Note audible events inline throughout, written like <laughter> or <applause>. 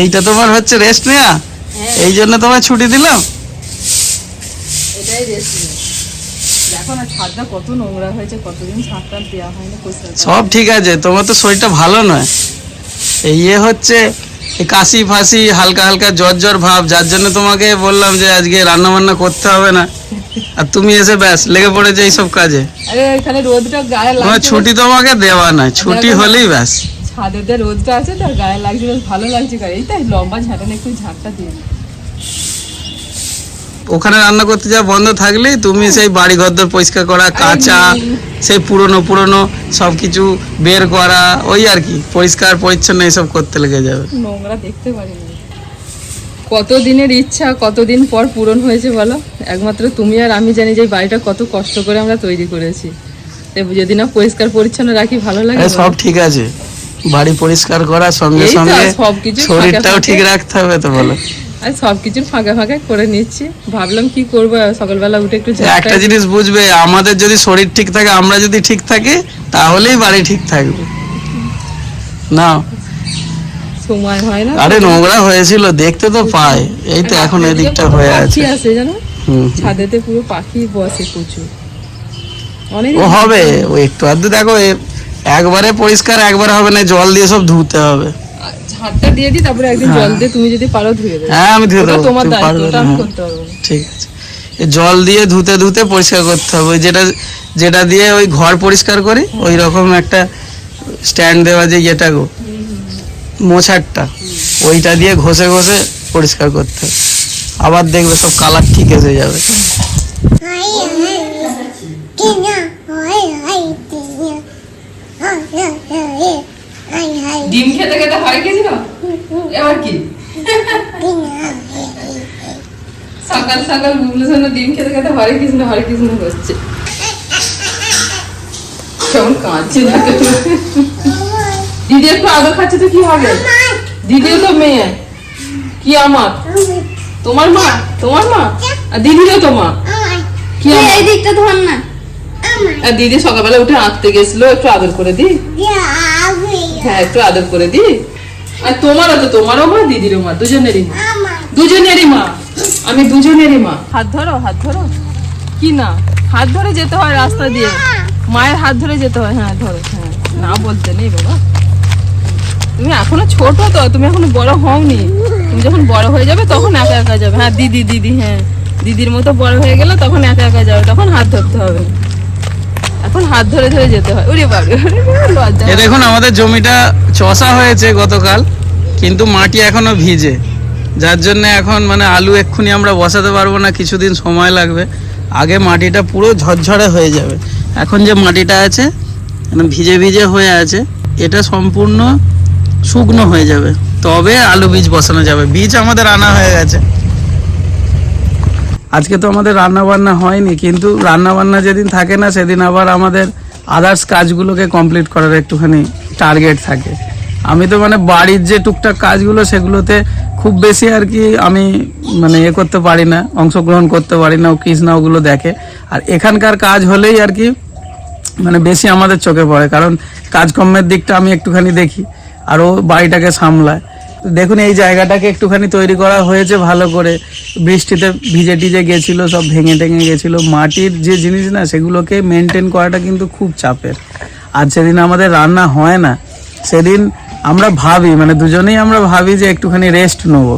এইটা তোমার হচ্ছে রেস্ট নেয়া? হ্যাঁ। এই জন্য তোমার ছুটি দিলাম? সব ঠিক আছে তোমার তো শরীরটা ভালো নয়। এই ইয়ে হচ্ছে কাশি ফাঁসি হালকা হালকা জ্বর জ্বর ভাব যার জন্য তোমাকে বললাম যে আজকে রান্না বান্না করতে হবে না। আর তুমি এসে ব্যাস লেগে পড়েছে এইসব কাজে। ছুটি তোমাকে দেওয়া নয় ছুটি হলেই ব্যাস। ছাদের যে রোদটা আছে তার গায়ে লাগছে বেশ ভালো লাগছে গায়ে। এই তাই লম্বা ঝাঁটানে একটু ঝাঁটটা দিয়ে ওখানে রান্না করতে যাওয়া বন্ধ থাকলেই তুমি সেই বাড়ি ঘরদর পরিষ্কার করা কাঁচা সেই পুরনো পুরনো সব কিছু বের করা ওই আর কি পরিষ্কার পরিচ্ছন্ন এইসব করতে লেগে যাবে। নোংরা দেখতে পারিনি। কতদিনের ইচ্ছা কতদিন পর পূরণ হয়েছে বলো? একমাত্র তুমি আর আমি জানি যে বাড়িটা কত কষ্ট করে আমরা তৈরি করেছি। যদি না পরিষ্কার পরিচ্ছন্ন রাখি ভালো লাগে সব ঠিক আছে। বাড়ি পরিষ্কার করা সঙ্গে সঙ্গে সবকিছু শরীরটাও ঠিক রাখতে হবে তো বলো। আর সব কিছুর ফাঁকা ফাঁকা করে নিচ্ছি। ভাবলাম কি করব সকালবেলা উঠে একটু একটা জিনিস বুঝবে আমাদের যদি শরীর ঠিক থাকে আমরা যদি ঠিক থাকি তাহলেই বাড়ি ঠিক থাকবে। না। সময় হয় না। আরে নোংরা হয়েছিল দেখতে তো পাই এই তো এখন এদিকটা হয়ে আছে। আছে জানো? ছাদেতে পুরো পাখি বসে প্রচুর। অনেক ও হবে ও একটু আধটু দেখো একবারে পরিষ্কার একবারে হবে না জল দিয়ে সব ধুতে হবে। ঝাড়টা দিয়ে দিই তারপরে একদিন জল দিয়ে তুমি যদি পারো ধুয়ে দেবে। হ্যাঁ আমি ধুয়ে দেবো তোমার তুমি দায়িত্ব পারবে আমি হ্যাঁ। করতে পারব ঠিক আছে। জল দিয়ে ধুতে ধুতে পরিষ্কার করতে হবে। ওই যেটা যেটা দিয়ে ওই ঘর পরিষ্কার করি ওই রকম একটা স্ট্যান্ড দেওয়া যে ইয়েটা গো মোছারটা ওইটা দিয়ে ঘষে ঘষে পরিষ্কার করতে হবে। আবার দেখবে সব কালার ঠিক এসে যাবে। ডিম খেতে খেতে হয় গেছি না এবার কি? সকাল সকাল জন্য ডিম খেতে খেতে হরে কৃষ্ণ হরে কৃষ্ণ কেমন কাঁদছে দেখে। দিদি একটু আদর খাচ্ছে তো কি হবে? দিদিও তো মেয়ে। কি আমার? তোমার মা? তোমার মা? আর দিদিরও তো মা। কি এই দিকটা ধর না। আর দিদি সকালবেলা উঠে আঁকতে গেছিল, একটু আদর করে দি। হ্যাঁ একটু আদর করে দি। আর তোমারও তো, তোমারও মা, দিদিরও মা, দুজনেরই মা। দুজনেরই মা, আমি দুজনেরই মা। হাত ধরো হাত ধরো। কি না? হাত ধরে যেতে হয় রাস্তা দিয়ে। মায়ের হাত ধরে যেতে হয় হ্যাঁ ধরো হ্যাঁ। না বলতে নেই বাবা। তুমি এখনও ছোট তো, তুমি এখনও বড় হওনি। তুমি যখন বড় হয়ে যাবে, তখন একা একা যাবে। হ্যাঁ দিদি দিদি হ্যাঁ। দিদির মতো বড় হয়ে গেলে তখন একা একা যাবে, তখন হাত ধরতে হবে। এখন হাত ধরে ধরে যেতে হয়। বাবা লজ্জা এ দেখুন আমাদের জমিটা চষা হয়েছে গতকাল কিন্তু মাটি এখনও ভিজে। যার জন্য এখন মানে আলু এক্ষুনি আমরা বসাতে পারব না কিছুদিন সময় লাগবে। আগে মাটিটা পুরো ঝরঝরে হয়ে যাবে। এখন যে মাটিটা আছে মানে ভিজে ভিজে হয়ে আছে এটা সম্পূর্ণ শুকনো হয়ে যাবে। তবে আলু বীজ বসানো যাবে। বীজ আমাদের আনা হয়ে গেছে। আজকে তো আমাদের রান্না বান্না হয়নি, কিন্তু রান্না বান্না যেদিন থাকে না, সেদিন আবার আমাদের আদার্স কাজগুলোকে কমপ্লিট করার একটুখানি টার্গেট থাকে। আমি তো মানে বাড়ির যে টুকটাক কাজগুলো, সেগুলোতে খুব বেশি আর কি আমি মানে এ করতে পারি না, অংশগ্রহণ করতে পারি না, ও কৃষ্ণা ওগুলো দেখে। আর এখানকার কাজ হলেই আর কি মানে বেশি আমাদের চোখে পড়ে, কারণ কাজকর্মের দিকটা আমি একটুখানি দেখি, আর ও বাড়িটাকে সামলায়। দেখুন, এই জায়গাটাকে একটুখানি তৈরি করা হয়েছে ভালো করে। বৃষ্টিতে ভিজে টিজে গেছিল, সব ভেঙে টেঙে গেছিল। মাটির যে জিনিস না, সেগুলোকে মেনটেন করাটা কিন্তু খুব চাপের। আর সেদিন আমাদের রান্না হয় না। সেদিন আমরা ভাবি মানে দুজনেই আমরা ভাবি যে একটুখানি রেস্ট নেব।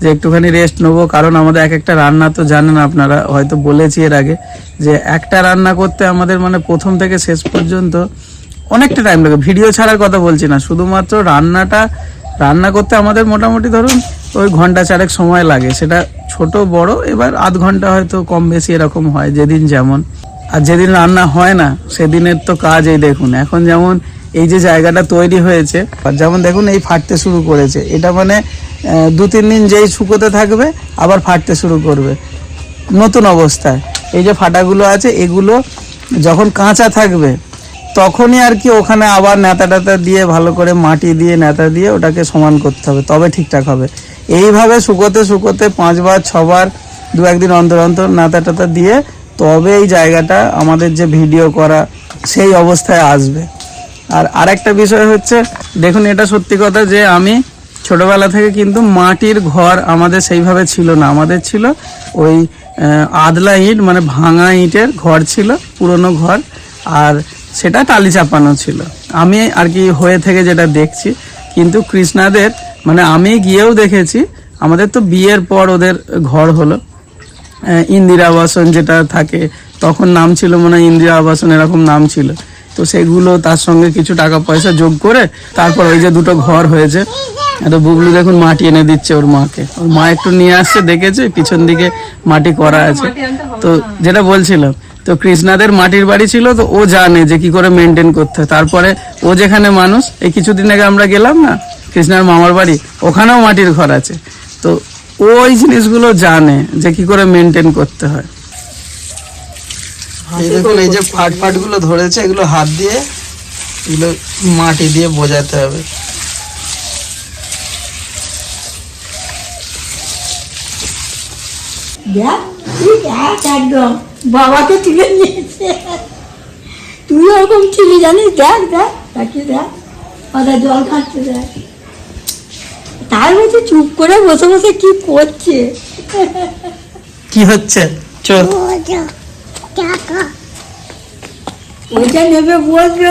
যে একটুখানি রেস্ট নেব, কারণ আমাদের এক একটা রান্না তো জানেন আপনারা, হয়তো বলেছি এর আগে, যে একটা রান্না করতে আমাদের মানে প্রথম থেকে শেষ পর্যন্ত অনেকটা টাইম লাগে। ভিডিও ছাড়ার কথা বলছি না, শুধুমাত্র রান্নাটা রান্না করতে আমাদের মোটামুটি ধরুন ওই ঘণ্টা চারেক সময় লাগে। সেটা ছোট, বড়, এবার আধ ঘণ্টা হয়তো কম বেশি এরকম হয়, যেদিন যেমন। আর যেদিন রান্না হয় না, সেদিনের তো কাজ এই দেখুন। এখন যেমন এই যে জায়গাটা তৈরি হয়েছে, আর যেমন দেখুন এই ফাটতে শুরু করেছে। এটা মানে দু তিন দিন যেই শুকোতে থাকবে, আবার ফাটতে শুরু করবে। নতুন অবস্থায়। এই যে ফাটাগুলো আছে, এগুলো যখন কাঁচা থাকবে তখনই আর কি ওখানে আবার নেতা টেতা দিয়ে ভালো করে মাটি দিয়ে নেতা দিয়ে ওটাকে সমান করতে হবে, তবে ঠিকঠাক হবে। এইভাবে শুকোতে শুকোতে পাঁচবার, ছবার, দু একদিন অন্তর অন্তর নেতা টেতা দিয়ে তবে এই জায়গাটা আমাদের যে ভিডিও করা সেই অবস্থায় আসবে। আর আরেকটা বিষয় হচ্ছে, দেখুন এটা সত্যি কথা যে আমি ছোটবেলা থেকে কিন্তু মাটির ঘর আমাদের সেইভাবে ছিল না। আমাদের ছিল ওই আদলা ইট মানে ভাঙা ইটের ঘর ছিল, পুরনো ঘর। আর সেটা টালি চাপানো ছিল। আমি আর কি হয়ে থেকে যেটা দেখছি, কিন্তু কৃষ্ণাদের মানে আমি গিয়েও দেখেছি, আমাদের তো বিয়ের পর ওদের ঘর হলো। ইন্দিরা আবাসন যেটা থাকে, তখন নাম ছিল মনে হয় ইন্দিরা আবাসন, এরকম নাম ছিল। তো সেগুলো তার সঙ্গে কিছু টাকা পয়সা যোগ করে তারপর ওই যে দুটো ঘর হয়েছে একটা বুবলু দেখুন মাটি এনে দিচ্ছে ওর মাকে। ওর মা একটু নিয়ে আসছে, দেখেছে, পিছন দিকে মাটি করা আছে। তো যেটা বলছিলাম তো কৃষ্ণাদের মাটির বাড়ি ছিল তো ও জানে যে কি করে মেনটেন করতে হয়। তারপরে ও যেখানে মানুষ এই কিছুদিন আগে আমরা গেলাম না কৃষ্ণার মামার বাড়ি ওখানেও মাটির ঘর আছে। তো ও ওই জিনিসগুলো জানে যে কি করে মেনটেন করতে হয়। এই দেখুন এই যে ফাট ফাটগুলো ধরেছে এগুলো হাত দিয়ে এগুলো মাটি দিয়ে বোঝাতে হবে। দেখ একদম। বাবাকে তুলে নিয়েছে। তুই ওরকম ছিলি জানিস? দেখ দেখ তাকে দেখ। মাথা জল খাচ্ছে দেখ। তার মধ্যে চুপ করে বসে বসে কি করছে? কি হচ্ছে? চল। ওইটা নেবে বসবে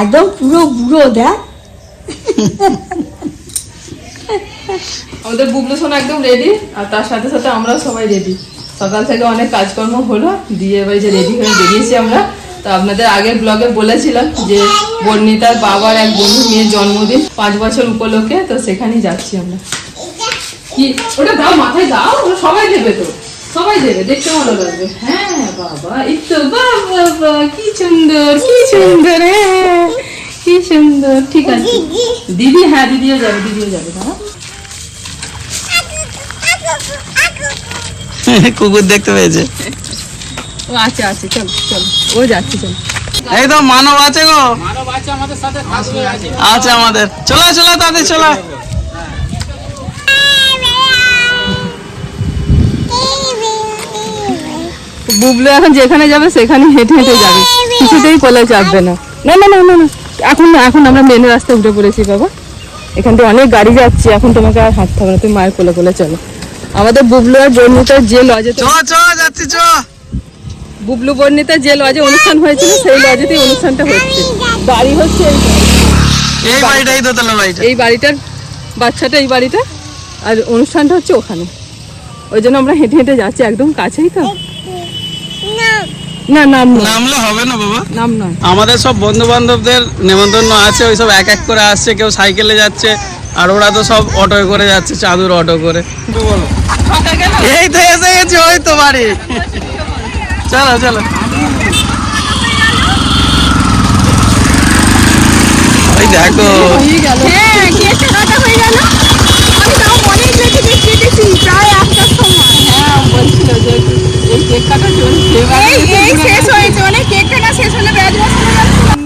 একদম পুরো বুড়ো দেখ আমাদের বুবলু সোনা একদম রেডি আর তার সাথে সাথে আমরাও সবাই রেডি সকাল থেকে অনেক কাজকর্ম হলো, দিয়ে এবার যে রেডি হয়ে বেরিয়েছি আমরা। তো আপনাদের আগের ব্লগে বলেছিলাম যে, বর্ণিতার বাবার এক বন্ধু মেয়ের জন্মদিন পাঁচ বছর উপলক্ষে, তো সেখানেই যাচ্ছি আমরা। কি? ওটা দাও, মাথায় দাও সবাই দেবে তো। সবাই দেবে দেখতে ভালো লাগবে। হ্যাঁ বাবা এই তো বাবা বাবা কি সুন্দর কি সুন্দর হ্যাঁ কি সুন্দর ঠিক আছে। দিদি হ্যাঁ দিদিও যাবে দিদিও যাবে দাঁড়া <laughs> কুকুর দেখতে পেয়েছে। ও আছে আছে চল চল ও যাচ্ছে চল। এই তো মানব আছে গো। মানব আছে আমাদের। চলো চলো তাদের চলো। বুবলু এখন যেখানে যাবে সেখানে হেঁটে হেঁটে যাবে। কিছুতেই কোলে চাপবে না। না না না না না। এখন না এখন আমরা মেন রাস্তায় উঠে পড়েছি বাবা। এখান থেকে অনেক গাড়ি যাচ্ছে এখন তোমাকে আর হাঁটতে হবে না। তুমি মায়ের কোলে কোলে চলো। আমাদের বুবলু আর বর্ণিতার যে লজে যাচ্ছি চ। বুবলু বর্ণিতার যে লজে অনুষ্ঠান হয়েছিল সেই লজেতেই অনুষ্ঠানটা হচ্ছে। বাড়ি হচ্ছে এই এই বাড়িটাই দোতলা বাড়িটা। এই বাড়িটার বাচ্চাটা এই বাড়িটা। আর অনুষ্ঠানটা হচ্ছে ওখানে। ওই জন্য আমরা হেঁটে হেঁটে যাচ্ছি একদম কাছেই তো। না নাম নামলে হবে না বাবা। নাম নয়। আমাদের সব বন্ধু বান্ধবদের নেমন্তন্ন আছে ওই সব এক এক করে আসছে কেউ সাইকেলে যাচ্ছে আর ওরা তো সব অটোয় করে যাচ্ছে চাদুর অটো করে। এই তো এসে গেছি ওই তো বাড়ি। চলো চলো। ওই দেখো। হয়ে গেল। হ্যাঁ কেকটা কাটা হয়ে গেল আমি তাও অনেক লেগে কেটেছি প্রায় একটার সময় হ্যাঁ বলছিল যে এই কেক কাটা চলছে এই এই শেষ হয়েছে মানে কেক কাটা শেষ হলে ব্যাজ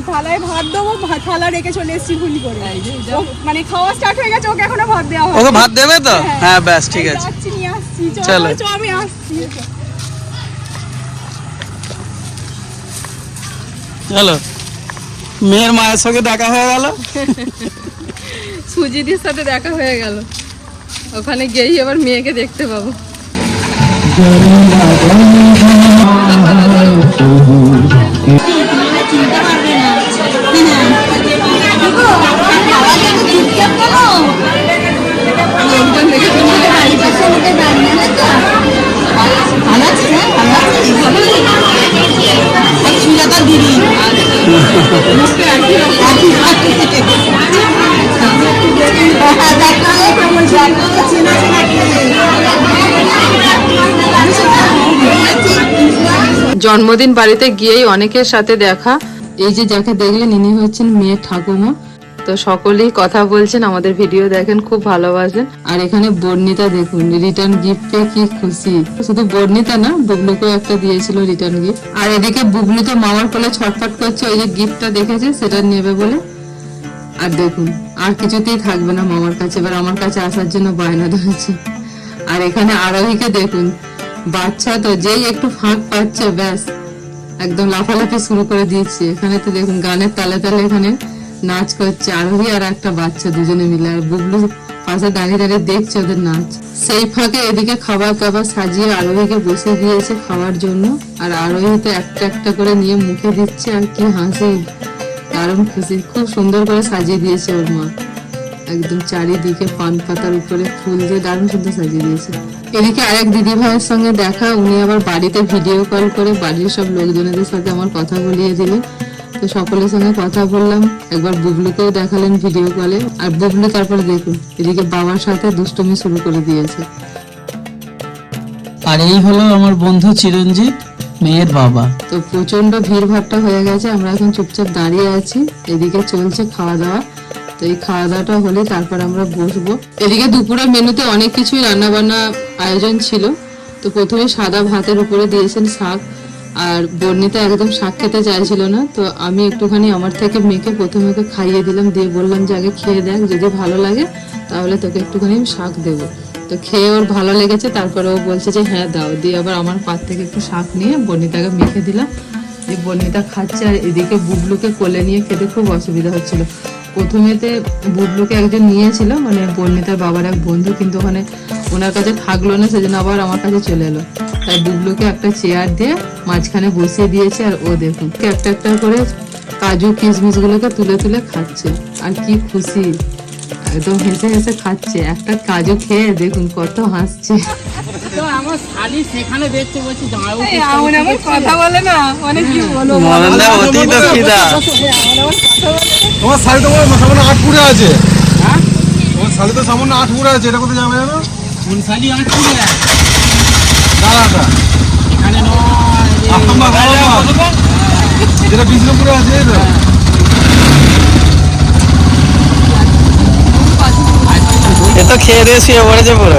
থালায় ভাত দেবো ভাত থালা রেখে চলে এসেছি ভুল করে। মানে খাওয়া স্টার্ট হয়ে গেছে ওকে এখনও ভাত দেওয়া হয় ওকে ভাত দেবে তো? হ্যাঁ। ব্যাস ঠিক আছে। যাচ্ছি নিয়ে আসছি। চলো। চলো। আমি আসছি। চলো। মেয়ের মায়ের সঙ্গে দেখা হয়ে গেল। সুজিদির সাথে দেখা হয়ে গেল। ওখানে গিয়েই এবার মেয়েকে দেখতে পাবো। জন্মদিন বাড়িতে গিয়েই অনেকের সাথে দেখা। এই যে যাকে দেখলেন ইনি হচ্ছেন মেয়ে ঠাকুমা তো সকলেই কথা বলছেন, আমাদের ভিডিও দেখেন, খুব ভালোবাসেন। আর এখানে বর্ণিতা দেখুন রিটার্ন গিফট পেয়ে কি খুশি। শুধু বর্ণিতা না, বুবলুকেও একটা দিয়েছিল রিটার্ন গিফট আর এদিকে বুবলু তো মামার কোলে ছটফট করছে, ওই যে গিফটটা দেখেছে, সেটা নেবে বলে। আর দেখুন, আর কিছুতেই থাকবে না মামার কাছে, এবার আমার কাছে আসার জন্য বায়না ধরেছে। আর এখানে আরোহীকে দেখুন, বাচ্চা তো যেই একটু ফাঁক পাচ্ছে, ব্যাস, একদম লাফালাফি শুরু করে দিয়েছে। এখানে তো দেখুন, গানের তালে তালে এখানে নাচ করছে আরোহী আর একটা বাচ্চা দুজনে মিলে। আর বুবলু পাশে দাঁড়িয়ে দাঁড়িয়ে দেখছে ওদের নাচ। সেই ফাঁকে এদিকে খাবার টাবার সাজিয়ে আরোহীকে বসে দিয়েছে খাওয়ার জন্য। আর আরোহী তো একটা একটা করে নিয়ে মুখে দিচ্ছে, আর কি হাসি। দারুণ খুশি। খুব সুন্দর করে সাজিয়ে দিয়েছে ওর মা। একদম চারিদিকে পান পাতার উপরে ফুল দিয়ে দারুণ সুন্দর সাজিয়ে দিয়েছে। এদিকে আরেক দিদি ভাইয়ের সঙ্গে দেখা, উনি আবার বাড়িতে ভিডিও কল করে বাড়ির সব লোকজনদের সাথে আমার কথা বলিয়ে দিলেন। তো সকলের সঙ্গে কথা বললাম। একবার বুবলুকেও দেখালেন ভিডিও কলে আর বুবলু তারপর দেখুন এদিকে বাবার সাথে দুষ্টুমি শুরু করে দিয়েছে। আর এই হলো আমার বন্ধু চিরঞ্জিত মেয়ের বাবা। তো প্রচণ্ড ভিড় ভাট্টা হয়ে গেছে আমরা এখন চুপচাপ দাঁড়িয়ে আছি। এদিকে চলছে খাওয়া দাওয়া তো এই খাওয়া দাওয়াটা হলে তারপর আমরা বসবো। এদিকে দুপুরে মেনুতে অনেক কিছুই রান্না বান্না আয়োজন ছিল। তো প্রথমে সাদা ভাতের উপরে দিয়েছেন শাক। আর বর্ণিতা একদম শাক খেতে চাইছিল না, তো আমি একটুখানি আমার থেকে মেয়েকে প্রথমে ওকে খাইয়ে দিলাম, দিয়ে বললাম যে আগে খেয়ে দেখ, যদি ভালো লাগে তাহলে তোকে একটুখানি শাক দেবো। তো খেয়ে ওর ভালো লেগেছে, তারপরে ও বলছে যে হ্যাঁ দাও, দিয়ে আবার আমার পাত থেকে একটু শাক নিয়ে বর্ণিতাকে মেখে দিলাম। যে বর্ণিতা খাচ্ছে আর এদিকে বুবলুকে কোলে নিয়ে খেতে খুব অসুবিধা হচ্ছিল। প্রথমেতে বুবলুকে একজন নিয়েছিল মানে বর্ণিতার বাবার এক বন্ধু, কিন্তু ওখানে ওনার কাছে থাকল না, সেজন্য আবার আমার কাছে চলে এলো। তাই বুবলুকে একটা চেয়ার দিয়ে মাঝখানে বসিয়ে দিয়েছে, আর ও দেখুন একটা একটা করে কাজু কিশমিশ গুলোকে তুলে তুলে খাচ্ছে। আর কি খুশি, একদম হেসে হেসে খাচ্ছে। একটা কাজু খেয়ে দেখুন কত হাসছে। কথা বলে না অনেক কি বলো মনন্দা অতি তো খিদা তোমার শাড়ি তো আট পুরে আছে। তোমার শাড়ি তো সামান্য আট পুরে আছে এটা কোথায় যাবে জানো? দাঁড়াটা আম্মা, বাবা। যেটা বিষ্ণুপুরে আছে এই তো? এ তো খেয়ে দিয়ে শুয়ে পড়েছে পুরো।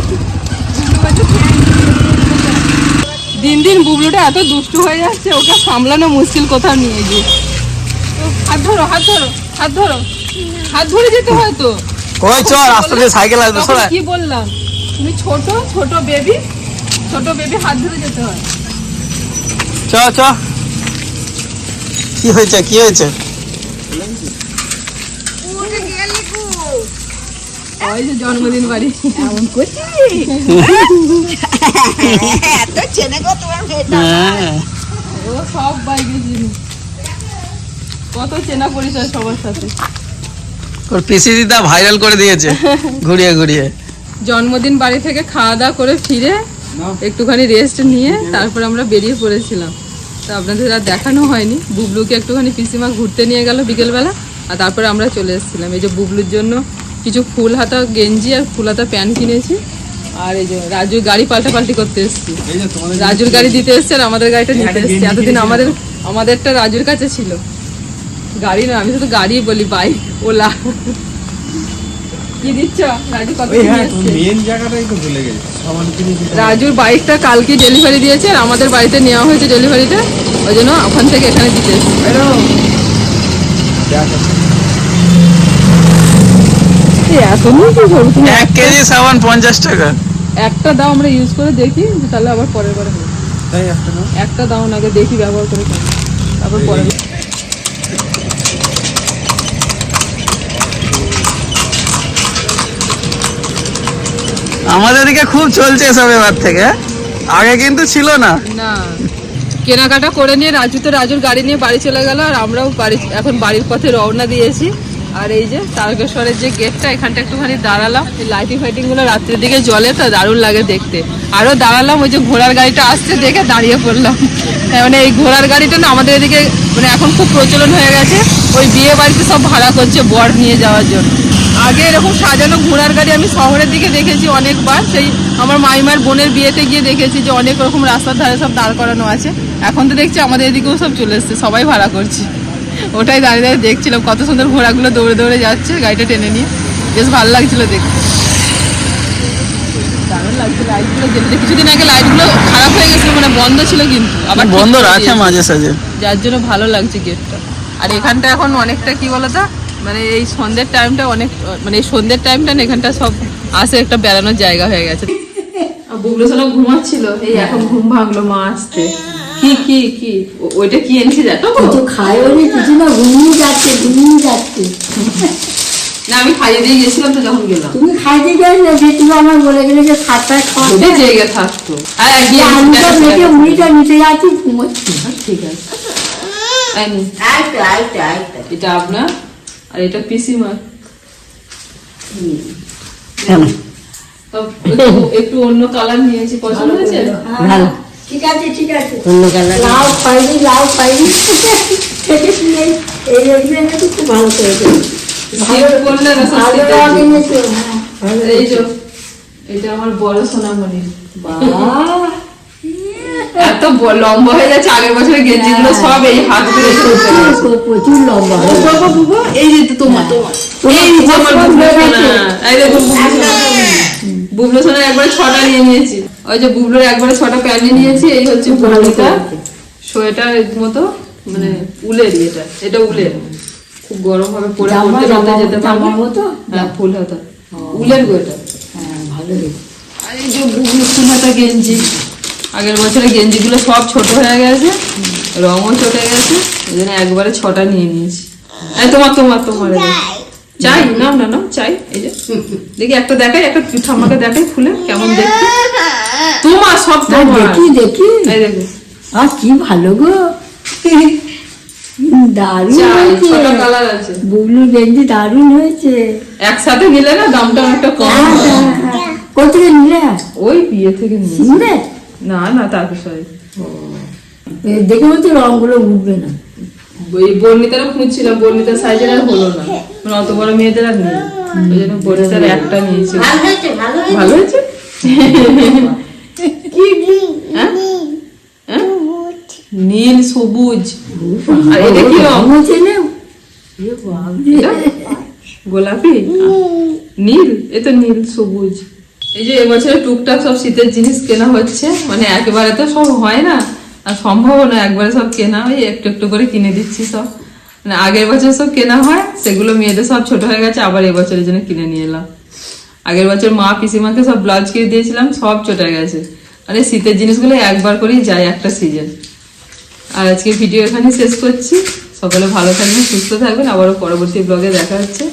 দিন দিন বুবলুটা এত দুষ্টু হয়ে যাচ্ছে ওকে সামলানো মুশকিল কোথাও নিয়ে গিয়ে। হাত ধরো হাত ধরো হাত ধরো। হাত ধরে যেতে হয় তো। ওই চ রাস্তা দিয়ে সাইকেল আসবে সবাই কি বললাম? তুমি ছোট ছোট বেবি ছোট বেবি হাত ধরে যেতে হয়। চ চ। কি হয়েছে কি হয়েছে? ওই যে জন্মদিন বাড়ি এমন করছি ও সব চিনি কত চেনা পরিচয় সবার সাথে ওর পিসি দিদা ভাইরাল করে দিয়েছে ঘুরিয়ে ঘুরিয়ে। জন্মদিন বাড়ি থেকে খাওয়া দাওয়া করে ফিরে একটুখানি রেস্ট নিয়ে তারপর আমরা বেরিয়ে পড়েছিলাম। তো আপনাদের আর দেখানো হয়নি। বুবলুকে একটুখানি পিসিমা ঘুরতে নিয়ে গেল বিকেলবেলা আর তারপরে আমরা চলে এসেছিলাম। এই যে বুবলুর জন্য কিছু ফুল হাতা গেঞ্জি আর ফুল হাতা প্যান্ট কিনেছি। আর এই যে রাজুর গাড়ি পাল্টা পাল্টি করতে এসেছি। রাজুর গাড়ি দিতে এসছে আর আমাদের গাড়িটা নিতে এসছে। এতদিন আমাদের আমাদেরটা রাজুর কাছে ছিল। গাড়ি না আমি শুধু গাড়ি বলি বাইক ওলা। কি দিচ্ছ? রাজু কত কি নিয়ে এসছে? মেন জায়গাটাই তো ভুলে গেছি। সামান কিনে দিতে রাজুর বাইকটা কালকে ডেলিভারি দিয়েছে আর আমাদের বাড়িতে নেওয়া হয়েছে ডেলিভারিটা ওই জন্য ওখান থেকে এখানে দিতে এসেছি এত নিয়ে কি করব তুমি এক কেজি সাবান পঞ্চাশ টাকা। একটা দাও আমরা ইউজ করে দেখি তাহলে আবার পরের বারে হবে। তাই একটা না একটা দাও আগে দেখি ব্যবহার করে তারপর পরে আমাদের দিকে খুব চলছে এসব এবার থেকে। আগে কিন্তু ছিল না। না। কেনাকাটা করে নিয়ে রাজু তো রাজুর গাড়ি নিয়ে বাড়ি চলে গেল আর আমরাও বাড়ি এখন বাড়ির পথে রওনা দিয়েছি। আর এই যে তারকেশ্বরের যে গেটটা এখানটা একটুখানি দাঁড়ালাম। লাইটিং ফাইটিংগুলো রাত্রের দিকে জলে তো দারুণ লাগে দেখতে। আরও দাঁড়ালাম, ওই যে ঘোড়ার গাড়িটা আসছে দেখে দাঁড়িয়ে পড়লাম। মানে এই ঘোড়ার গাড়িটা না আমাদের এদিকে মানে এখন খুব প্রচলন হয়ে গেছে। ওই বিয়ে বাড়িতে সব ভাড়া করছে বর নিয়ে যাওয়ার জন্য। আগে এরকম সাজানো ঘোড়ার গাড়ি আমি শহরের দিকে দেখেছি অনেকবার। সেই আমার মাইমার বোনের বিয়েতে গিয়ে দেখেছি যে অনেক রকম রাস্তার ধারে সব দাঁড় করানো আছে। এখন তো দেখছি আমাদের এদিকেও সব চলে এসছে, সবাই ভাড়া করছে। ওটাই দাঁড়িয়ে দাঁড়িয়ে দেখছিলাম কত সুন্দর ঘোড়াগুলো দৌড়ে দৌড়ে যাচ্ছে গাড়িটা টেনে নিয়ে। বেশ ভালো লাগছিল দেখতে। দারুণ লাগছে লাইটগুলো জ্বলছে কিছুদিন আগে লাইটগুলো খারাপ হয়ে গেছিল মানে বন্ধ ছিল কিন্তু। আবার বন্ধ করে রাখে মাঝে সাঝে। যার জন্য ভালো লাগছে গেটটা আর এখানটা এখন অনেকটা কি বলতো? মানে এই সন্ধ্যের টাইমটা অনেক মানে এই সন্ধ্যের টাইমটা না এখানটা সব আসে একটা বেড়ানোর জায়গা হয়ে গেছে। ঘুমাচ্ছিল। এই এখন ঘুম ভাঙলো মা আসতে কি কি কি? ওইটা কি এনেছি দেখো কিছু খায়ও নি কিছু না ঘুমিয়ে যাচ্ছে ঘুমিয়ে যাচ্ছে। না আমি খাইয়ে দিয়ে গেছিলাম তো যখন গেলাম। তুমি খাইতে গেলে যে তুমি আমার বলে গেলে যে খাওয়া ওটা জায়গা থাকতো আর একদিন আলুটা মেখে মুড়িটা নিচে যাচ্ছি ঘুমোচ্ছি। ঠিক আছে। এটা আপনার? আর এটা পিসিমার। একটু- একটু অন্য কালার নিয়েছি পছন্দ হয়েছে? ভালো। ঠিক আছে ঠিক আছে। লাউ পাইনি লাউ পাইনি। থেকে শুনে এই এনেছি খুব ভালো করে শীত পড়লে ভালো লাউ দিন। এনেছো হ্যাঁ। ভালো এই যে এটা আমার বড় সোনামণি বাহ! এত লম্বা হয়ে যাচ্ছে আগের বছরে গেঞ্জি গুলো সব এই হাত ধরে প্রচুর লম্বা এই যে তো তোমার তোমার। এই যে আমার বুবলু সোনা। এই দেখো বুবলু সোনা। বুবলু ছটা নিয়ে নিয়েছি। ওই যে বুবলুর একবারে ছটা প্যান্ট নিয়েছি এই হচ্ছে বুবলুটা। সোয়েটার মতো মানে উলের এটা এটা উলের। খুব গরম হবে পরে পড়তে পড়তে যেতে পারব মতো? হ্যাঁ ফুল হাতা। উলের গোটা হ্যাঁ ভালো আর এই যে বুবলু হাতা গেঞ্জি। আগের বছরে গেঞ্জিগুলো সব ছোট হয়ে গেছে রঙও চটে গেছে ওই জন্য একবারে ছটা নিয়ে নিয়েছি। এই তোমার তোমার তোমার চাই নাও না নাও চাই এই যে। দেখি একটা দেখাই একটা ঠাম্মাকে দেখাই খুলে কেমন দেখতে। তোমার সব তোমার। দেখি দেখি। এই দেখো। আর কি ভালো গো। দারুণ হয়েছে। ছটা কালার আছে। বুবলু গেঞ্জি দারুণ হয়েছে। একসাথে নিলে না দামটা অনেকটা কম হ্যাঁ, হয়। হ্যাঁ, হ্যাঁ। কোথেকে নিলে? ওই বিয়ে থেকে সিমরে না না তারপর সরি দেখে বলছি রঙগুলো উঠবে না। ওই বর্ণিতারও খুঁজছিলাম বর্ণিতার সাইজের আর হলো না। মানে অত বড় মেয়েদের আর নেই। ওই জন্য বর্ণিতার একটা নিয়েছি। ভালো হয়েছে হ্যাঁ? <laughs> হ্যাঁ? নীল সবুজ। আর এটা কি রং হয়েছে না? গোলাপি? নীল? এ তো নীল সবুজ। এই যে এবছরে টুকটাক সব শীতের জিনিস কেনা হচ্ছে মানে একেবারে তো সব হয় না, আর সম্ভব না একবারে সব কেনা, ওই একটু একটু করে কিনে দিচ্ছি সব। মানে আগের বছর সব কেনা হয়, সেগুলো মেয়েদের সব ছোট হয়ে গেছে, আবার এবছরের জন্য কিনে নিয়ে এলাম। আগের বছর মা পিসিমাকে সব ব্লাউজ কিনে দিয়েছিলাম, সব চটে গেছে। মানে শীতের জিনিসগুলো একবার করেই যায় একটা সিজন আর আজকে ভিডিও এখানে শেষ করছি। সকলে ভালো থাকবেন, সুস্থ থাকবেন, আবারও পরবর্তী ব্লগে দেখা হচ্ছে।